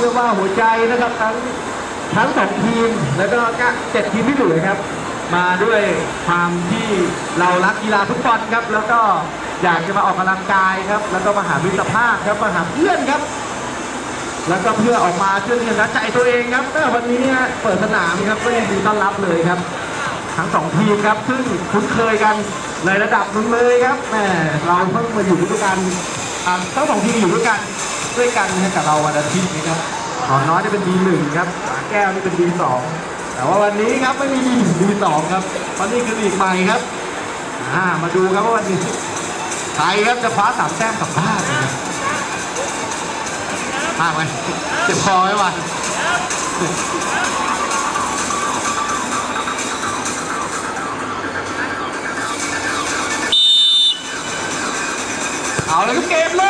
ชื่อว่าหัวใจนะครับทั้งทั้งสองทีมแล้วก็เจ็ดทีมที่เหลือครับ มาด้วยความที่เรารักกีฬาฟุตบอลครับ แล้วก็อยากจะมาออกกำลังกายครับ แล้วก็มาหามิตรภาพครับมาหาเพื่อนครับ แล้วก็เพื่อออกมาช่วยชนะใจตัวเองครับวันนี้เปิดสนามครับก็ยินดีต้อนรับเลยครับทั้งสองทีมครับ ซึ่งคุ้นเคยกันในระดับนึงเลยครับแหมเราเพิ่งมาอยู่ด้วยกันทั้งสองทีมอยู่ด้วยกัน ด้วยกันนะกับเราวันอาทิตย์นะครับหอนน้อยนี่เป็นดีหนึ่งครับสาแก้วนี่เป็นดีสองแต่ว่าวันนี้ครับไม่มีดีดีสองครับเพราะนี่คือลีกใหม่ครับอ่ามาดูครับว่าวันนี้ใครครับจะคว้าสามแต้มกลับบ้านนะครับมากไหมเจ็บคอไหมวะเอาเลยครับเกมเริ่ม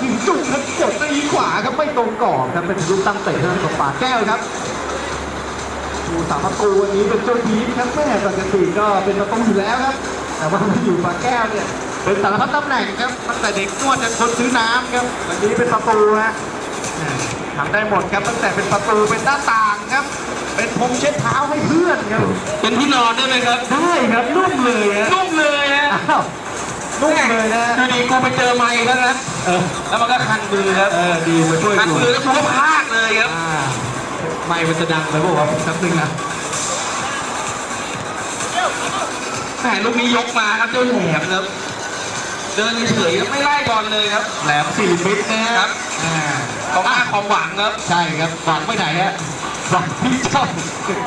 ครับแม่มาถึงจุดครับกดตีขวาครับไม่ตรงกรอบครับเป็นลูกตั้งเตะทางกับปากแก้วครับดูสามประตูวันนี้เป็นเจ้าทีมครับแม่ปกติก็เป็นประตูอยู่แล้วครับ แต่ว่ามาอยู่ปากแก้วเนี่ยเป็นสารพัดตำแหน่งครับตั้งแต่เด็กนวดจนคนซื้อน้ำครับวันนี้เป็นประตูฮะแหม่ทำได้หมดครับตั้งแต่เป็นประตูเป็นหน้าต่างครับ เป็นพรมเช็ดเท้าให้เพื่อนครับเป็นที่นอนได้ไหมครับได้ครับนุ่มเลยฮะนุ่มเลยฮะอ้าว นุ่มเลยนะคือดีกูไปเจอไม้แล้วนะเออแล้วมันก็คันมือครับเออดีมาช่วยคันกูมือแล้วกูก็พากเลยครับอ่าไม่มันจะดังไปบอกว่าวะสักหนึ่งนะแหมลูกนี้ยกมาครับเจ้าแหลมครับเดินเฉยๆครับไม่ไล่บอลเลยครับแหลมสี่มิตรนะฮะครับอ่าของหน้าความหวังครับใช่ครับหวังไปไหนฮะ หวังที่เจ้า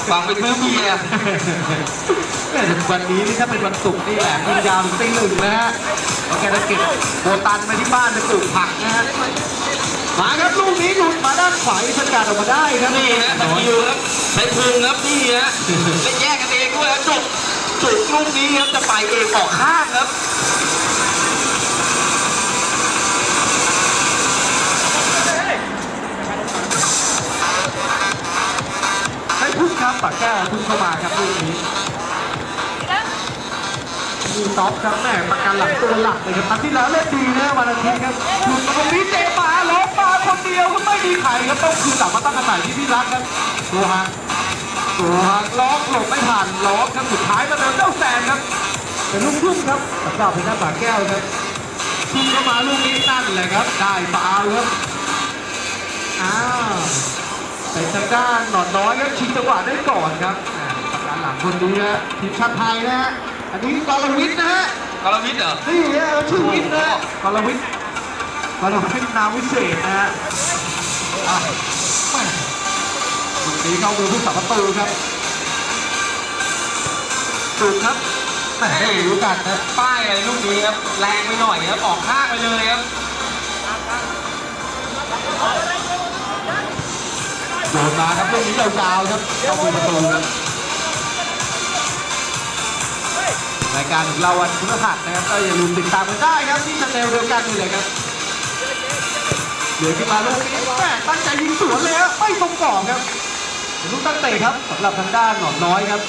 หวังไปซื้อเบียร์แม่แต่วันนี้นี่ถ้าเป็นวันศุกร์นี่แหละยิงยาวถึงตีหนึ่งนะฮะแล้วแกจะเก็บโบตันไปที่บ้านไปปลูกผักนะฮะมาครับลูกนี้หลุดมาด้านขวาสกัดออกมาได้ครับนี่ฮะตะคิวครับใช้พุงครับนี่ฮะได้แยกกันเองด้วยครับจุกจุกลูกนี้ครับจะไปเองออกข้างครับ ครับปากแก้วพึ่งเข้ามาครับลูกนี้มีท็อปครับแม่ประกันหลังตัวหลักเลยครับที่แล้วเล่นดีนะวันอาทิตย์ครับหลุดมาตรงนี้เจมาล้มมาคนเดียวก็ไม่มีใครครับต้องคืนหลังมาตั้งกระต่ายที่พี่รักครับตัวฮะตัวฮะล็อกหลบไม่ทันล็อกครับสุดท้ายมาเดินเจ้าแซนครับเป็นลูกทุ่งครับสำหรับเป็นหน้าปากแก้วครับทุ่งเข้ามาลูกนี้นั่นแหละครับได้ฟาวครับอ้าว เป็นทางด้านหนอนน้อยครับชิงจังหวะได้ก่อนครับอ่าประการหลังคนนี้นะทีมชาติไทยนะฮะ อันนี้กรวิทย์นะฮะกรวิทย์เหรอ นี่ฮะชื่อวิทย์นะฮะกรวิทย์กรวิทย์นามวิเศษนะฮะอะแม่ลูกนี้เข้ามือผู้สับประตูครับถูกครับแม่ไม่รู้กันนะป้ายอะไรลูกนี้ครับ แรงไปหน่อยครับ ออกข้างไปเลยครับ โดนมาครับลูกนี้ยาวๆครับเข้ามือประตูครับรายการเราวันพฤหัสนะครับก็อย่าลืมติดตามกันได้ครับที่ช anel เดียวกันนี่เลยครับเหลือขึ้นมาลูกนี้แม่ตั้งใจยิงสวนเลยครับไม่ตรงกรอบครับเป็นลูกตั้งเตะครับสำหรับทางด้านหนอนน้อยครับ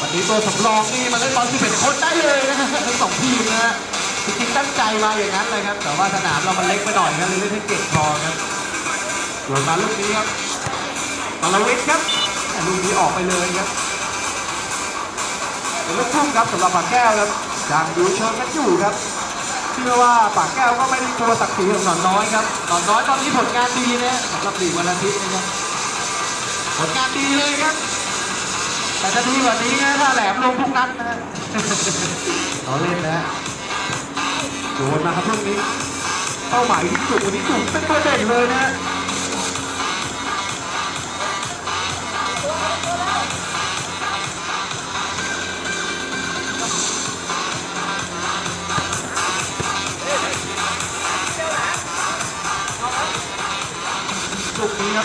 วันนี้ตัวสำรองนี่มาเล่นบอล11คนได้เลยนะทั้งสองทีมนะฮะจริงๆตั้งใจมาอย่างนั้นเลยครับ แต่ว่าสนามเรามันเล็กไปหน่อยครับเลยเล่นให้เก่งพอครับ ส่วนมาลูกนี้ครับตอลวิทย์ครับแต่ลูกนี้ออกไปเลยครับเป็นลูกทุ่งครับสำหรับปากแก้วครับยังดูเชิงกันอยู่ครับเชื่อว่าปากแก้วก็ไม่ได้โชว์ศักดิ์ศรีของหนอนน้อยครับหนอนน้อยตอนนี้ผลงานดีนะสำหรับลีกวันอาทิตย์นะครับผลงานดีเลยครับ แต่จะดีกว่านี้นะถ้าแหลมลงทุกนัดนะฮะเราเล่นนะฮะโดนมาครับพวกนี้เป้าหมายที่สุดวันนี้จุกเป็นตัวเด่นเลยนะ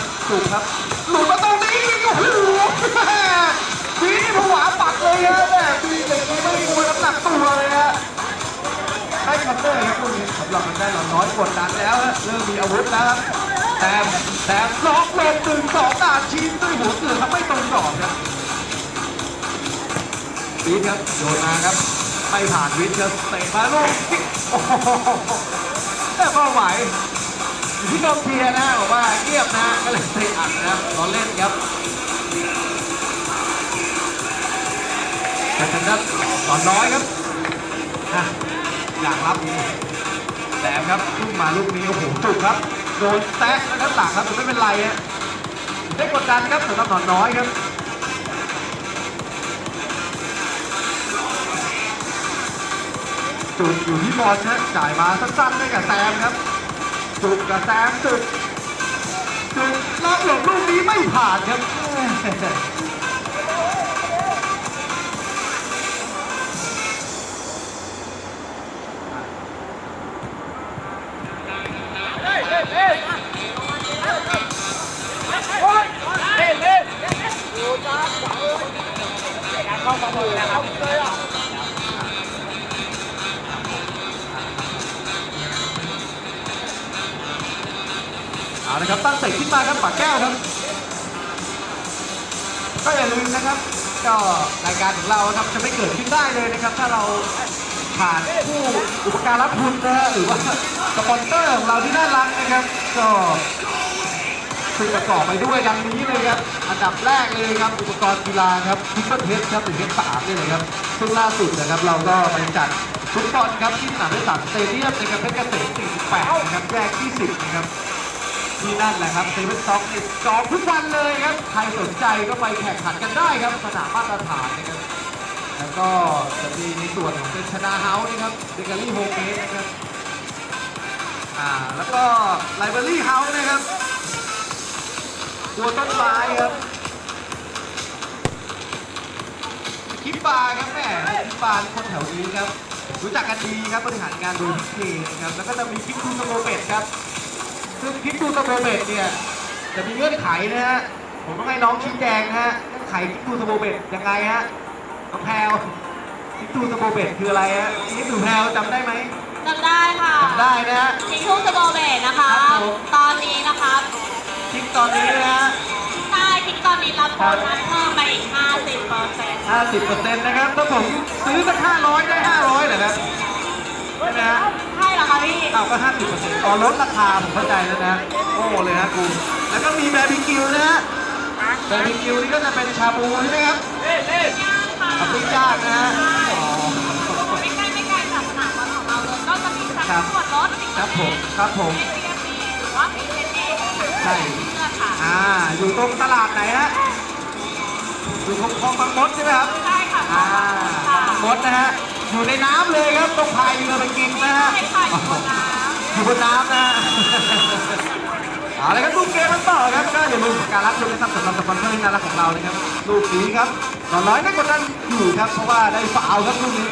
ฮะจุกครับหลุดมาตรงนี้โอ้โหทีนี่ผวาปักเลยฮะแม่ทีเด็กนี้ไม่มีมวยน้ำหนักตัวเลยฮะได้คันเตอร์ครับตรงนี้สำหรับมันได้หนอนน้อยกดดันแล้วฮะเริ่มมีอาวุธแล้วครับแต่แต่ล็อกลงหนึ่งสองดาชิ้นด้วยหัวเสือครับไม่ตรงกรอบครับวิทครับโยนมาครับไม่ผ่านวิทย์ครับเตะมาลูกโอ้โหแต่เป้าหมายอยู่ที่กองเชียร์นะบอกว่าเงียบนะก็เลยตะอัดนะครับรอเล่นครับแต่ทางด้านตอนน้อยครับอะอยากรับแหลมครับพุ่งมาลูกนี้โอ้โหจุกครับโดนแตะแล้วด้านหลังครับแต่ไม่เป็นไรฮะได้กดดันครับสำหรับหนอนน้อยครับจุดอยู่ที่บอลนะจ่ายมาสั้นๆให้กับแซมครับ จุดกระแซมจุดจุดล็อกหลบลูกนี้ไม่ผ่านครับ ก็อย่าลืมนะครับ ก็รายการของเราครับจะไม่เกิดขึ้นได้เลยนะครับ ถ้าเราผ่านผู้อุปการะคุณนะฮะหรือว่าสปอนเซอร์ของเราที่น่ารักนะครับ ก็ซึ่งประกอบไปด้วยดังนี้เลยครับ อันดับแรกเลยครับ อุปกรณ์กีฬาครับทิปเปิลเทสครับหรือเทสสามนี่เลยครับซึ่งล่าสุดนะครับเราก็ไปจัดฟุตบอลครับที่สนามเทศบาลสเตเดียมนะครับเพชรเกษม48นะครับแยกที่10นะครับ ที่นั่นแหละครับเซเว่นซ็อกนี่จองทุกวันเลยครับ ใครสนใจก็ไปแข่งขันกันได้ครับสนามมาตรฐานนะครับ แล้วก็จะมีในส่วนของเป็นชนาเฮาส์นะครับเบเกอรี่โฮมเมดนะครับ อ่า แล้วก็ไลบรารีเฮาส์นะครับตัวต้นไม้ครับคิปบาร์ครับแม่คิปบาร์นี่คนแถวนี้ครับ รู้จักกันดีครับบริหารงานโดยพี่เนะครับ แล้วก็จะมีคิปทูสโมเบตครับ ซึ่งคิปทูสโมเบตเนี่ยจะมีเงื่อนไขนะฮะ ผมต้องให้น้องชี้แจงนะฮะเงื่อนไขคิปทูสโมเบตยังไงฮะน้องแพลวคิปทูสโมเบตคืออะไรฮะนี่ดูแพลวจำได้ไหมจำได้ค่ะจำได้นะฮะทิชชู่สโบเบตนะคะครับผมตอนนี้นะคะคลิปตอนนี้นะฮะใช่ทิกตอนนี้รับโบนัสเพิ่มมาอีก 50เปอร์เซ็นต์50%นะครับถ้าผมซื้อสัก500 ได้ 500เหรอครับใช่ไหมฮะใช่เหรอ คะพี่ เอาก็50%อ๋อลดราคาผมเข้าใจแล้วนะโอ้เลยนะกูแล้วก็มีแบร์บีคิวนะฮะแบร์บีคิวนี่ก็จะเป็นชาบูใช่ไหมครับค่ะกับปิ้งย่างนะฮะอ๋อไม่ใกล้ไม่ไกลจากสนามบอลของเราเลยก็จะมีทั้งครับส่วนลดครับผมครับผมเอเหรือว่าเอเอใช่เลือกค่ะอ่าอยู่ตรงตลาดไหนฮะอยู่ตรงคลองบางมดใช่ไหมครับ ใช่ค่ะอ่าค่ะ บางมดนะฮะ อยู่ในน้ำเลยครับต้องพายเรือไปกินนะฮะอยู่บนน้อยู่บนน้ำนะเอาละครับลูกเกมมันต่อครับก็อย่าลืมการรับชมนะครับสำหรับสปอนเซอร์ที่น่ารักของเรานะครับลูกนี้ครับตอนน้อยได้กดดันอยู่ครับ เพราะว่าได้ฟาวครับลูกนี้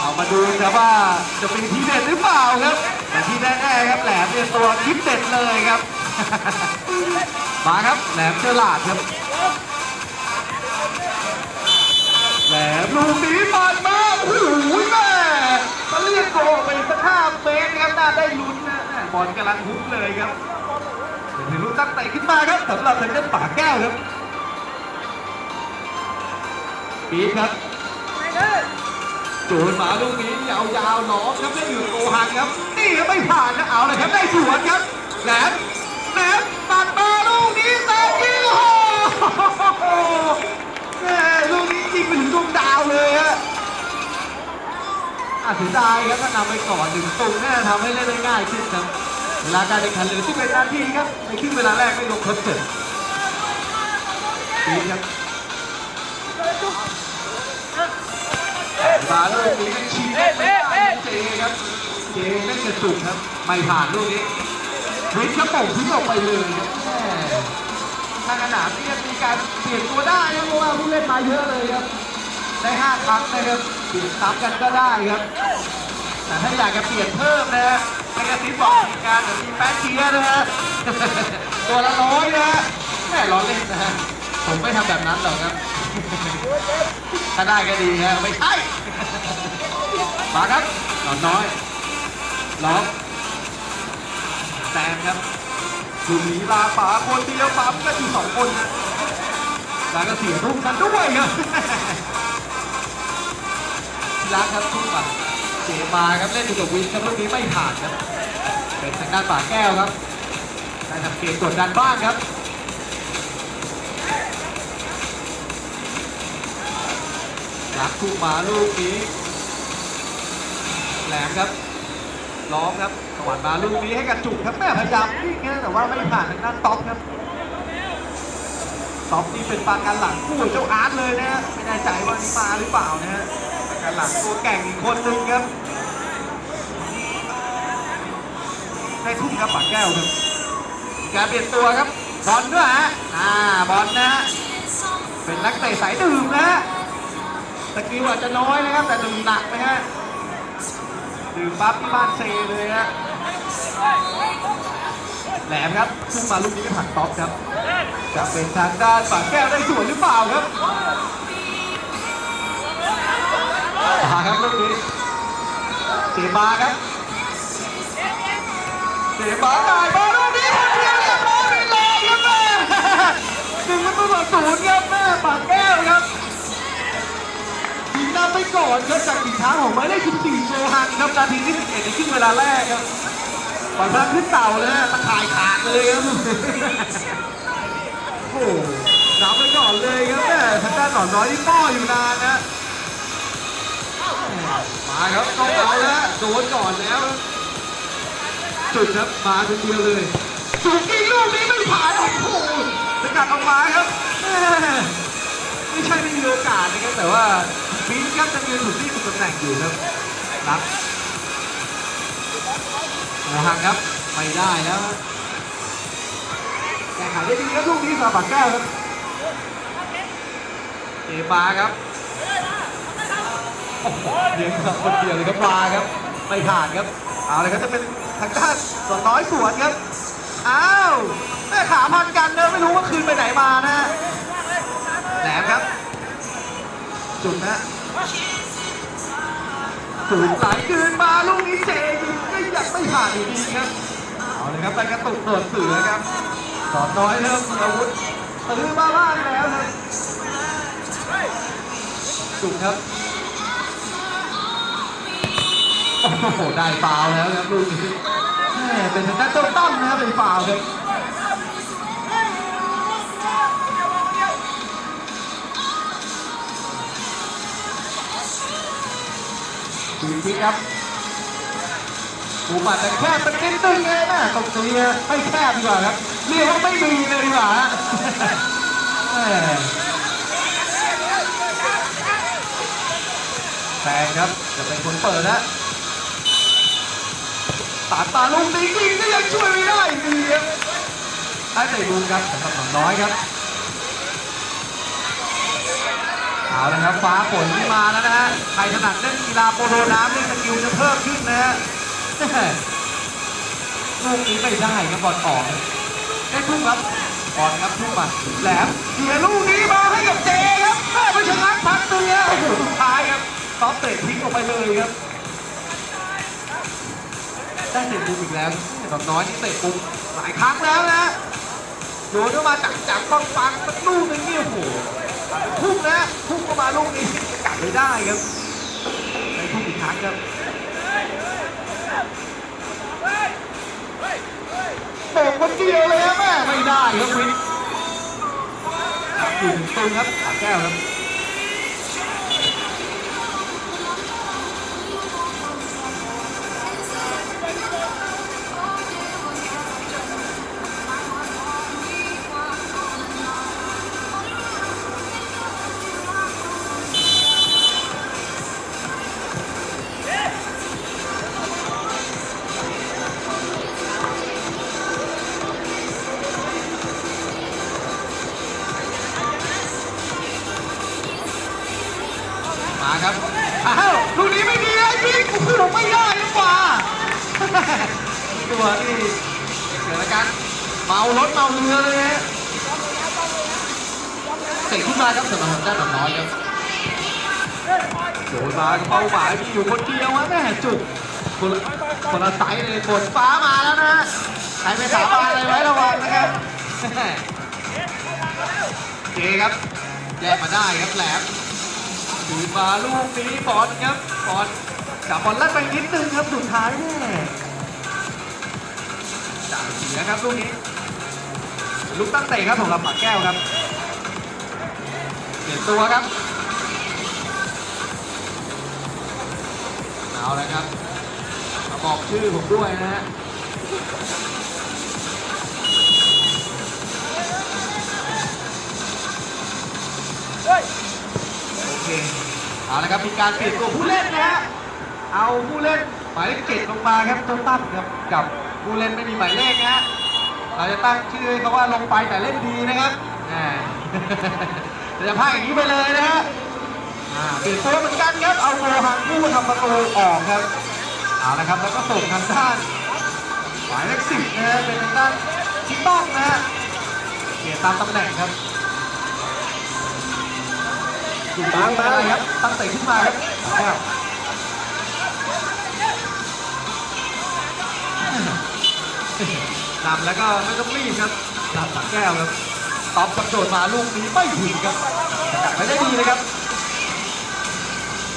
เอามาดูครับว่าจะเป็นทีเด็ดหรือเปล่าครับแต่ที่แน่ๆครับแหลมเนี่ยตัวคลิปเด็ดเลยครับ มาครับแหลมเชอหลาดครับ แหลมลูกนี้ปาดมาโอ้โหแม่ตะเลียนโกไปสักห้าเมตรครับน่าได้ลุ้นนะบอลกำลังหุ้มเลยครับเดี๋ยวลูกตั้งเตะขึ้นมาครับสำหรับทางด้านป่าแก้วครับปีดครับโจูนมาลูกนี้ยาวๆหลอกครับได้อยู่โกหังครับ นี่ไม่ผ่านนะเอาเลยครับได้สวนครับแหลมแหลม โหแม่ลูกนี้ยิงไปถึงดวงดาวเลยฮะอาเสียดายครับถ้านำไปก่อนหนึ่งตุงน่าทำให้เล่นได้ง่ายขึ้นครับเวลาการแข่งขันเหลือที่เป็นนาทีครับในครึ่งเวลาแรกไม่ลงทดเจ็บดีครับมาลูกนี้ก็ชี้ไม่ได้เจครับเจเล่นกระจุกครับไม่ผ่านลูกนี้วิทย์กระโปงทิ้งออกไปเลยครับแม่ ทางสนามนี่ยังมีการเปลี่ยนตัวได้นะเพราะว่าผู้เล่นมาเยอะเลยครับ ได้ห้าครั้งนะครับเปลี่ยนซ้ำกันก็ได้ครับ แต่ถ้าอยากจะเปลี่ยนเพิ่มนะฮะให้กระซิบบอกทีมงานเดี๋ยวมีแป๊ะเชียร์นะฮะตัวละร้อยนะฮะแม่ร้อนเล่นนะฮะผมไม่ทำแบบนั้นหรอกครับ ถ้าได้ก็ดีฮะไม่ใช่มาครับหนอนน้อยล็อกแซมครับ คุณหนีลาป๋าคนเดียวป๋าก็อยู่สองคนนะแล้วก็เสียรุ่งกันด้วยครับหลรักครับทุ่มมาเจมาครับเล่นอยู่กับวินครับลูกนี้ไม่ผ่านครับ เป็นทางด้านป่าแก้วครับได้ทำเกมกดดันบ้างครับรักทุ่มมาลูกนี้แหลมครับล้อมครับ สวัดมาลูกนี้ให้กับจุกครับแม่พยายามวิ่งนะแต่ว่าไม่ผ่านทางด้านท็อปครับท็อปนี่เป็นปาการหลังคู่เจ้าอาร์ตเลยนะฮะไม่แน่ใจว่านี่มาหรือเปล่านะฮะปาการหลังตัวแก่งอีกคนนึงครับได้ทุ่มครับปากแก้วครับการเปลี่ยนตัวครับบอลด้วยฮะอ่าบอลนะฮะเป็นนักเตะสายดื่มนะฮะสกิลอาจจะน้อยนะครับแต่ดื่มหนักนะฮะดื่มปั๊บที่บ้านเซเลยฮะ แหลมครับพุ่งมาลูกนี้ไม่ผ่านท็อปครับ จะเป็นทางด้านฝั่งแก้วได้สวยหรือเปล่าครับมาครับลูกนี้เสียมาครับเสียมาได้มาลูกนี้เดียวเรียบร้อยไปเลยครับแม่หนึ่งประตูต่อศูนย์ครับแม่ปากแก้วครับทีมนำไปก่อนครับจากฝีเท้าของหมายเลข14โซฮันครับนาทีที่11ในครึ่งเวลาแรกครับ ก่อนพลังขึ้นเต่าเลยฮะตะข่ายขาดเลยครับ โอ้โหนำไปก่อนเลยครับแม่ทางด้านหนอนน้อยที่ป้ออยู่นานนะมาครับต้องเอาแล้วโดนก่อนแล้ว จุดครับมาคนเดียวเลยจุดอีกลูกนี้ไม่ผ่านโอ้โหสกัดออกมาครับแม่ไม่ใช่ไม่มีโอกาสนะครับแต่ว่าบินครับจะยืนถูกที่ตำแหน่งอยู่ครับรับ โอหังครับไม่ได้แล้วแก้ไขได้ดีครับลูกนี้สาบัดแก้วครับเอมาครับเลี้ยงครับคนเดียวเลยครับมาครับไม่ผ่านครับเอาเลยครับจะเป็นทางด้านสวนน้อยสวนครับอ้าวแม่ขาพันกันเนอะไม่รู้ว่าคืนไปไหนมานะแหลมครับ จุดนะ สูงไหลคืนมาลูกนี้เจยิงก็ยังไม่ผ่านอยู่ดีครับเอาเลยครับไปกระตุกโดดเสือครับสอนน้อยเริ่มมีอาวุธตื้อมาบ้างแล้วครับจุดครับโอ้โหได้ฟาวแล้วครับลูกนี้แม่เป็นทางด้านต้นต้มนะครับเป็นฟาวล์ครับ ดูอีกทีครับปูมัดแต่แคบเป็นนิดนึงไงนะตรงนี้ไม่แคบดีกว่าครับเรียกว่าไม่มีเลยดีกว่าฮะแหม่แฟนครับจะเป็นคนเปิดนะตาตาลุงตีจริงก็ยังช่วยไม่ได้ดีครับได้แต่ลุงครับสำหรับหนองน้อยครับ เอาละครับฟ้าฝนที่มาแล้วนะฮะใครถนัดเล่นกีฬาโปโลน้ำเนี่สกิลจะเพิ่มขึ้นนะฮะลูกนี้ไม่ได้ครับบอลออกได้ทุ่มครับบอลครับทุ่มมาแหลมเสียลูกนี้มาให้กับเจครับแม่ไปชนะพักตัวเนี้ยโอ้โหสุดท้ายครับท็อปเตะทิ้งออกไปเลยครับได้เตะมุมอีกแล้วแต่น้อยที่เตะมุมหลายครั้งแล้วนะโยนเข้ามาจักจักปังปังสักลูกนึงนี่โอ้โห พุ่งนะพุ่งเข้ามาลูกนี้กัดไม่ได้ครับในพุ่งอีกครั้งครับโป่งคนเดียวเลยครับแม่ไม่ได้ครับวินอยู่ถึงตรงครับขาแก้วครับ คนละคนละไซส์เลยฝนฟ้ามาแล้วนะใครไปสาบานอะไรไว้ระวังนะครับเจครับแยกมาได้ครับแหลมถือมาลูกนี้บอลครับบอลจับบอลลัดไปนิดนึงครับสุดท้ายแน่จ่ายเสียครับลูกนี้ลูกตั้งเตะครับของลำปากแก้วครับเปลี่ยนตัวครับเอาเลยครับ บอกชื่อผมด้วยนะฮะโอเคเอาละครับมีการเปลี่ยนตัวผู้เล่นนะฮะเอาผู้เล่นหมายเลขเจ็ดลงมาครับเจ้าตั้มครับกับผู้เล่นไม่มีหมายเลขนะฮะเราจะตั้งชื่อให้เขาว่าลงไปแต่เล่นดีนะครับอ่าจะพากอย่างนี้ไปเลยนะฮะอ่าเปลี่ยนตัวเหมือนกันครับเอาโมฮันผู้ทำประตูออกครับ เอาละครับแล้วก็ส่งทางด้านหมายเลขสิบนะฮะเป็นทางด้านที่ต้องนะฮะเปลี่ยนตามตำแหน่งครับอยู่บ้างบ้างครับตั้งเตะขึ้นมาครับแก้วนำแล้วก็ไม่ต้องรีบครับนำสักแก้วครับตอบกระโดดมาลูกนี้ไม่ถึงครับจับไปได้ดีเลยครับ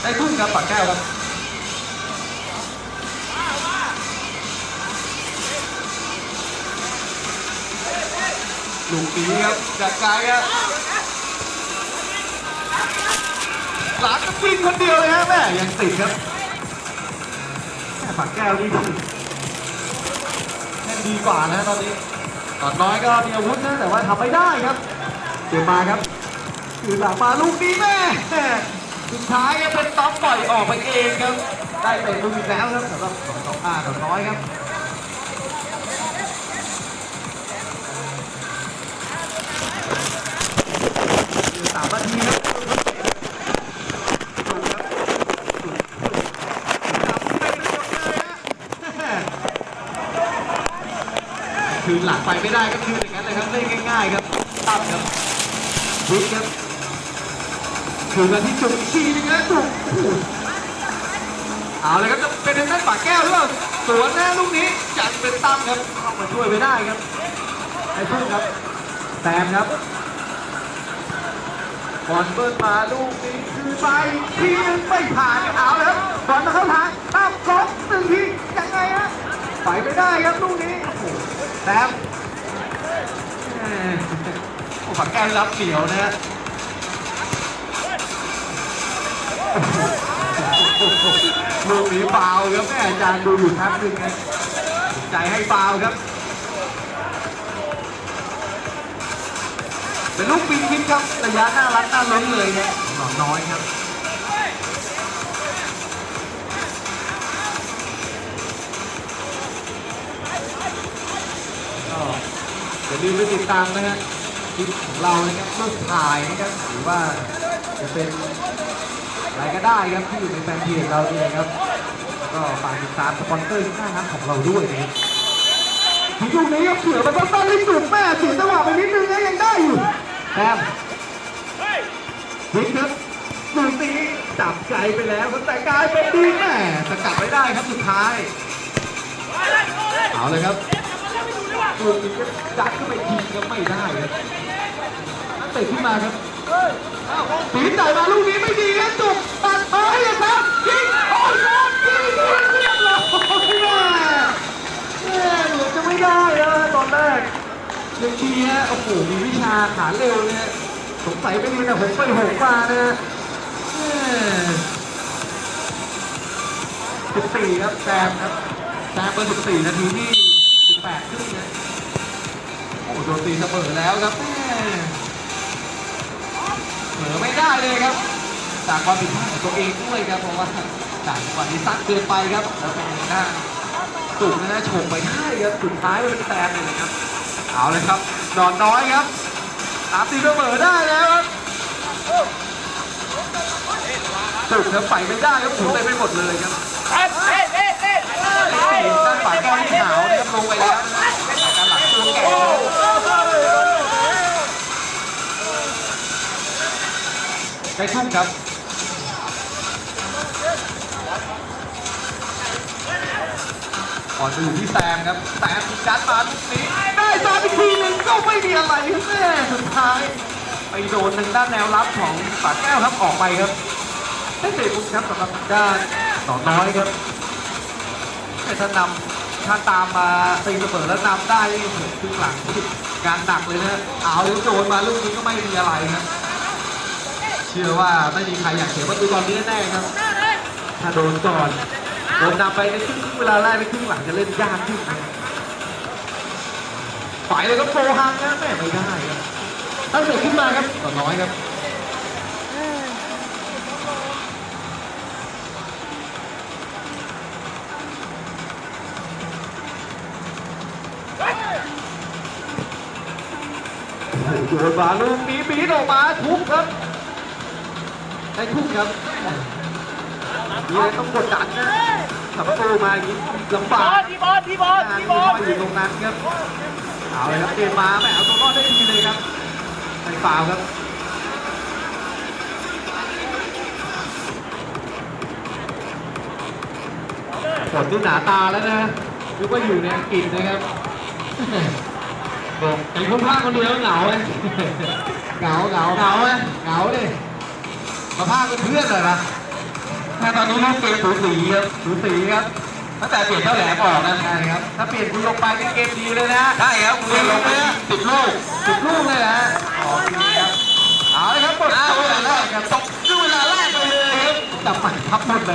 ได้ทุ่งครับปักแก้วครับ ลูกนี้ครับจากไกลครับหลานก็วิ่งคนเดียวเลยฮะแม่ยังติดครับแม่ฝักแก้วนี่แน่ดีกว่านะตอนนี้ตอนน้อยก็มีอาวุธนะแต่ว่าทำไม่ได้ครับเดี๋ยวมาครับคือหลังมาลูกนี้แม่สุดท้ายเป็นต๊อกปล่อยออกไปเองครับ ได้เตะลูกอีกแล้วครับสำหรับสองสองอาตอนน้อยครับ สามนาทีครับคืนหลังไปไม่ได้ก็คืนอย่างนั้นเลยครับเล่นง่าย ๆ ครับตั้มครับพลิกครับคืนมาที่จุดอีกทีนึงนะจุดเอาเลยครับจะเป็นทางด้านปากแก้วหรือเปล่าสวนนะลูกนี้จัดเป็นตั้มครับเข้ามาช่วยไม่ได้ครับไอ้พุ่งครับแซมครับ บอลเบิร์นมาลูกนี้คือไปทีนึงไม่ผ่านเอาเลยครับอลมาเข้าทางตั้มกบหนึ่งทียังไงฮะไปไม่ได้ครับลูกนี้โอ้โหแซมโอ้ฝักแก้วรับเหนียวนะฮะโอ้โหลูกนี้ฟาครับแม่อาจารย์ดูอยู่ทับหนึ่งนะใจให้ฟาครับ เป็นลูกปิงคิดครับระยะน่ารักน่าล้นเลยนะหนอนน้อยครับก็อย่าลืมไปติดตามนะฮะคลิปของเรานะครับรูปถ่ายนะครับหรือว่าจะเป็นอะไรก็ได้ครับที่อยู่ในแฟนเพจเราเนี่ยนะครับแล้วก็ฝากติดตามสปอนเซอร์ที่หน้าร้านของเราด้วยนะครับทีลูกนี้ก็เสือมันต้องตั้งให้สุดแม่เสียจังหวะไปนิดนึงนะยังได้อยู่ แต้มพลิกครับลูกนี้จับใจไปแล้วครับแต่กลายเป็นดีแม่สกัดไม่ได้ครับสุดท้าย เอาเลยครับลูกนี้ก็จัดเข้าไปยิงก็ไม่ได้ครับนักเตะขึ้นมาครับตีจ่ายมาลูกนี้ไม่ดีครับจุกตัดมาให้ครับยิงโอ้ยยิงเรียบร้อยแม่แม่เหลือจะไม่ได้แล้วตอนแรก หนึ่งทีฮะโอ้โหมีวิชาขาเร็วเนี่ยสงสัยไปเรีนะหกไปหกมานะสิบสี่ครับแซมครับแซมเบอร์สิบสี่นาทีที่สิบแปดครึ่งนะโอ้โหโดนตีเสมอแล้วครับเหลือไม่ได้เลยครับ จากความผิดพลาดของตัวเองด้วยครับเพราะว่าจากจังหวะที่ซัดเกินไปครับแล้วเป็นหน้าสุกนะนะฉกไปได้ครับสุดท้ายมันเป็นแซมเลยนะครับ เอาเลยครับ ดอนน้อยครับตามตีเสมอได้แล้วครับสุดครับไปไม่ได้ครับถูเต็มไปหมดเลยครับด้านฝ่ายแก้วที่ขาวนะครับลงไปแล้วนะครับการหลังตัวแก่ได้ทุ่มครับ ก่อนจะอยู่ที่แซมครับแซมจัดมาลูกนี้ได้ซ้ำอีกทีหนึงก็ไม่มีอะไรครับแม่สุดท้ายไปโดนทางด้านแนวรับของปากแก้วครับออกไปครับได้เตะมุมครับสำหรับทางด้านหนอนน้อยครับแต่ถ้านำถ้าตามมาตีเสมอแล้วนำได้นี่โอ้โหครึ่งหลังที่งานหนักเลยนะเอาเลี้ยวโจนมาลูกนี้ก็ไม่มีอะไรครับเชื่อว่าไม่มีใครอยากเสียประตูตอนนี้แน่ๆครับ ถ้าโดนก่อน โดนนำไปในครึ่งเวลาแรกในครึ่งหลังจะเล่นยากขึ้นนะฝ่ายเลยก็โฟฮังนะแม่ไม่ได้ครับตั้งเตะขึ้นมาครับต่อน้อยครับโยนมาลูกนี้บีดออกมาทุบครับได้ทุบครับ มีอะไรต้องกดดันนะขับประตูมาอย่างนี้ลำบากที่บอลที่บอลที่บอลอยู่ตรงนั้นครับเอาเลยครับเกมมาแหมเอาตัวรอดได้ดีเลยครับใส่ฟาวครับฝนที่หนาตาแล้วนะนึกว่าอยู่ในอังกฤษนะครับบอกเป็นคนพากคนเดียวเหงาไหมเหงาเหงาเหงาไหมเหงาดิมาพากเป็นเพื่อนเลยนะ ถ้าตอนนี้ลูกเกมสูสีครับสูสีครับตั้งแต่เปลี่ยนเจ้าแหลมออกนะใช่ครับ ถ้าเปลี่ยนคุณลงไปนี่เกมดีเลยนะใช่ครับเปลี่ยนลงไปสิบลูกสิบลูกเลยนะอ๋อดีครับเอาเลยครับหมดเอาเวเวลาลาแรแรกกครับตกด้วยเวลาแรกไปเลยครับจับใหม่ทับหมดเลย